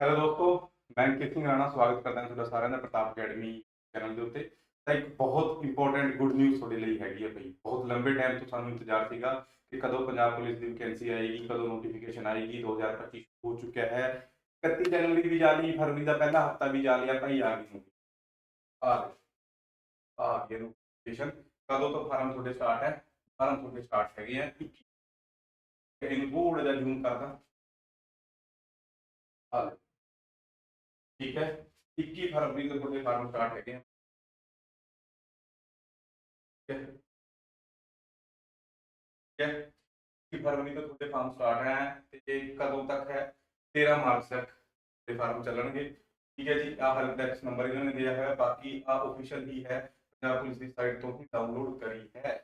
Hello ਦੋਸਤੋ, ਮੈਂ ਅੰਕਿਤ ਰਾਣਾ ਸਵਾਗਤ ਕਰਦਾ ਹਾਂ ਤੁਹਾਡਾ ਸਾਰਿਆਂ ਦਾ ਪ੍ਰਤਾਪ ਅਕੈਡਮੀ ਚੈਨਲ ਦੇ ਉੱਤੇ। ਤਾਂ ਇੱਕ ਬਹੁਤ ਇੰਪੋਰਟੈਂਟ ਗੁੱਡ ਨਿਊਜ਼ ਤੁਹਾਡੇ ਲਈ ਹੈਗੀ ਹੈ ਭਈ ਬਹੁਤ ਲੰਬੇ ਟਾਈਮ ਤੋਂ ਸਾਨੂੰ ਇੰਤਜ਼ਾਰ ਸੀਗਾ ਕਿ ਕਦੋਂ ਪੰਜਾਬ ਪੁਲਿਸ ਦੀ ਵੈਕੈਂਸੀ ਆਏਗੀ, ਕਦੋਂ ਨੋਟੀਫਿਕੇਸ਼ਨ ਆਏਗੀ 2025 ਹੋ ਚੁੱਕਿਆ ਹੈ। 31 ਜਨਵਰੀ ਵੀ ਜਾ ਲਈ ਫਰਵਰੀ ਦਾ ਪਹਿਲਾ ਹਫਤਾ ਵੀ ਜਾ ਲਿਆ ਭਾਈ ਆ ਗਈ ਆ ਆ ਗਈ ਨੋਟੀਫਿਕੇਸ਼ਨ ਕਦੋਂ ਤੋਂ ਫਾਰਮ ਤੁਹਾਡੇ ਸਟਾਰਟ ਹੈ? ਫਾਰਮ ਤੁਹਾਡੇ ਸਟਾਰਟ ਹੈਗੇ ਆ ਇਹਨੂੰ ਬੋਰਡ ਦਾ ਜ਼ੂਮ ਕਰਦਾ। ਆ ਲਓ। ਠੀਕ ਹੈ 21 ਫਰਵਰੀ ਤੋਂ ਤੁਹਾਡੇ ਫਾਰਮ ਸਟਾਰਟ ਹੈਗੇ ਆ ਠੀਕ ਹੈ ਠੀਕ ਹੈ 21 ਫਰਵਰੀ ਤੋਂ ਤੁਹਾਡੇ ਫਾਰਮ ਸਟਾਰਟ ਹੈ ਤੇ ਕਦੋਂ ਤੱਕ ਹੈ 13 ਮਾਰਚ ਤੱਕ ਤੇ ਫਾਰਮ ਚੱਲਣਗੇ ਠੀਕ ਹੈ ਜੀ ਆਹ ਹੈਲਪ ਡੈਸਕ ਨੰਬਰ ਇਹਨਾਂ ਨੇ ਦਿਆ ਹੋਇਆ ਬਾਕੀ ਆ ਆਫੀਸ਼ੀਅਲ ਹੀ ਹੈ ਪੰਜਾਬ ਪੁਲਿਸ ਦੀ ਸਾਈਟ ਤੋਂ ਹੀ ਡਾਊਨਲੋਡ ਕਰੀ ਹੈ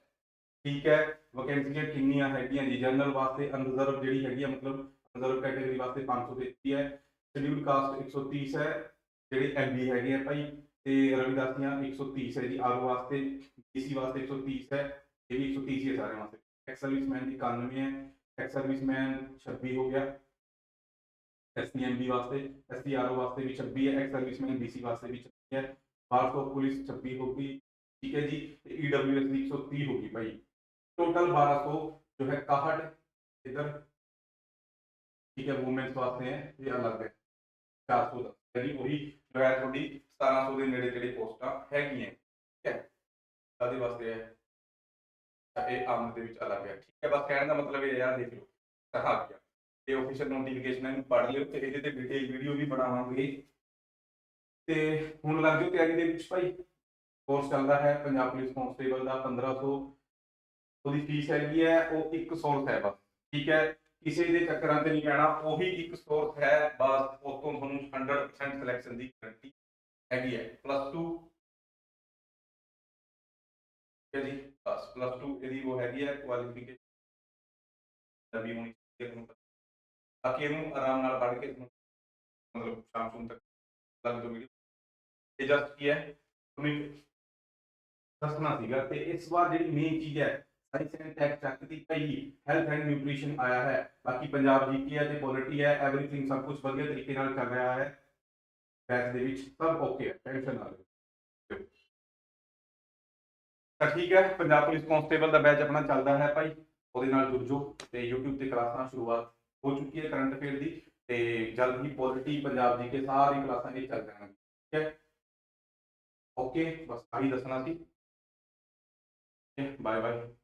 ਠੀਕ ਹੈ ਵੈਕੈਂਸੀਆਂ ਕਿੰਨੀਆਂ ਹੈਗੀਆਂ ਜੀ ਜਨਰਲ ਵਾਸਤੇ ਅਨਰਿਜ਼ਰਵ ਜਿਹੜੀ ਹੈਗੀ ਆ ਮਤਲਬ ਰਿਜ਼ਰਵ ਕੈਟਾਗਰੀ ਵਾਸਤੇ 533 ਹੈ ਸ਼ਡਿਊਲ ਕਾਸਟ 130 ਹੈ ਜਿਹੜੇ ਐਮਬੀ ਹੈਗੇ ਆ ਭਾਈ ਤੇ ਰਵਿਦਾਸੀਆਂ 130 ਹੈ ਜੀ ਆਰਓ ਵਾਸਤੇ ਬੀਸੀ ਵਾਸਤੇ 130 ਹੈ ਇਹ ਵੀ 130 ਹੀ ਹੈ ਸਾਰੇ ਵਾਸਤੇ ਐਕਸ ਸਰਵਿਸਮੈਨ ਦੀ 91 ਹੈ ਐਕਸ ਸਰਵਿਸਮੈਨ 26 ਹੋ ਗਿਆ ਐਸਟੀਐਮਬੀ ਵਾਸਤੇ ਐਸਟੀਆਰਓ ਵਾਸਤੇ ਵੀ 26 ਹੈ ਐਕਸ ਸਰਵਿਸਮੈਨ ਬੀਸੀ ਵਾਸਤੇ ਵੀ 26 ਹੈ ਬਾਰਸ ਆਫ ਪੁਲਿਸ 26 ਹੋ ਗਈ ਠੀਕ ਹੈ ਜੀ ਤੇ ਈਡਬਲਯੂਐਸ ਦੀ 130 ਹੋ ਗਈ ਭਾਈ ਟੋਟਲ 1200 जो है 61 इधर ठीक है वुमेन्स वास्ते है ये अलग है 400 ਦਾ। ਯਾਨੀ ਉਹੀ ਜੋ ਹੈ ਤੁਹਾਡੀ 1700 ਦੇ ਨੇੜੇ ਜਿਹੜੇ ਪੋਸਟਾਂ ਹੈਗੀਆਂ। ਠੀਕ ਹੈ? ਕਾਦੇ ਵਾਸਤੇ ਹੈ ਇਹ ਆਮ ਦੇ ਵਿੱਚ ਅਲੱਗ ਹੈ। ਠੀਕ ਹੈ? ਬਸ ਕਹਿਣ ਦਾ ਮਤਲਬ ਇਹ ਯਾਰ ਦੇਖ ਲਓ। ਕਹਾ ਗਿਆ ਇਹ ਆਫੀਸ਼ੀਅਲ ਨੋਟੀਫਿਕੇਸ਼ਨ ਇਹਨੂੰ ਪੜ੍ਹ ਲਿਓ ਤੇ ਇਹਦੇ ਤੇ ਡਿਟੇਲ ਵੀਡੀਓ ਵੀ ਬਣਾਵਾਂਗੇ। ਤੇ ਹੁਣ ਲੱਗ ਜਾਓ ਤਿਆਰੀ ਦੇ ਵਿੱਚ ਭਾਈ। ਕੋਰਸ ਚੱਲਦਾ ਹੈ, ਪੰਜਾਬ ਪੁਲਿਸ ਕਾਂਸਟੇਬਲ ਦਾ 1500 ਉਹਦੀ ਫੀਸ ਹੈਗੀ ਹੈ, ਉਹ ਇੱਕ ਸੋਰਸ ਹੈ ਬਸ। ਠੀਕ ਹੈ? ਕਿਸੇ ਦੇ ਚੱਕਰਾਂ ਤੇ ਨਹੀਂ ਪੈਣਾ ਉਹੀ ਇੱਕ ਸੋਰਸ ਹੈ ਬਸ, ਉਹ ਤੁਹਾਨੂੰ 100% ਸਿਲੈਕਸ਼ਨ ਦੀ ਗਾਰੰਟੀ ਹੈਗੀ ਹੈ ਪਲੱਸ 2 ਜੀ ਬਸ ਪਲੱਸ 2 ਇਹਦੀ ਉਹ ਹੈਗੀ ਹੈ ਕੁਆਲੀਫਿਕੇਸ਼ਨ ਦਾ ਵੀ ਹੋਣੀ ਚਾਹੀਦੀ ਹੈ ਬਾਕੀ ਇਹਨੂੰ ਆਰਾਮ ਨਾਲ ਪੜ੍ਹ ਕੇ ਮਤਲਬ ਸ਼ਾਮ ਸ਼ੂਮ ਤੱਕ ਲੱਗ ਜੋ ਵੀਡੀਓ ਇਹ ਜਸਟ ਕੀ ਹੈ, ਤੁਹਾਨੂੰ ਦੱਸਣਾ ਸੀਗਾ ਤੇ ਇਸ ਵਾਰ ਜਿਹੜੀ ਮੇਨ ਚੀਜ਼ ਹੈ ਸਾਇੰਸ ਐਂਡ ਟੈਕ ਚੱਕ ਦੀ ਪਈ ਹੈਲਥ ਐਂਡ ਨਿਊਟ੍ਰੀਸ਼ਨ ਆਇਆ ਹੈ। ਬਾਕੀ ਪੰਜਾਬ ਜੀਕੇ ਹੈ ਤੇ ਪੋਲਿਟੀ ਹੈ ਐਵਰੀਥਿੰਗ ਸਭ ਕੁਝ ਵਧੀਆ ਤਰੀਕੇ ਨਾਲ ਚੱਲ ਰਿਹਾ ਹੈ। ਬੈਚ ਦੇ ਵਿੱਚ ਸਭ ਓਕੇ ਹੈ ਟੈਨਸ਼ਨ ਨਾ ਲਓ। ਤਾਂ ਠੀਕ ਹੈ, ਪੰਜਾਬ ਪੁਲਿਸ ਕਾਂਸਟੇਬਲ ਦਾ ਬੈਚ ਆਪਣਾ ਚੱਲਦਾ ਹੈ ਭਾਈ। ਉਹਦੇ ਨਾਲ ਜੁੜ ਜਾਓ ਤੇ YouTube ਤੇ ਕਲਾਸਾਂ ਸ਼ੁਰੂਆਤ ਹੋ ਚੁੱਕੀ ਹੈ ਕਰੰਟ ਅਫੇਅਰ ਦੀ ਤੇ ਜਲਦ ਹੀ ਪੋਲਿਟੀ ਪੰਜਾਬ ਜੀਕੇ ਸਾਰੀ ਕਲਾਸਾਂ ਇਹ ਚੱਲ ਜਾਣਗੀਆਂ। ਠੀਕ ਹੈ? ਓਕੇ ਬਸ ਆਹੀ ਦੱਸਣਾ ਸੀ। Bye bye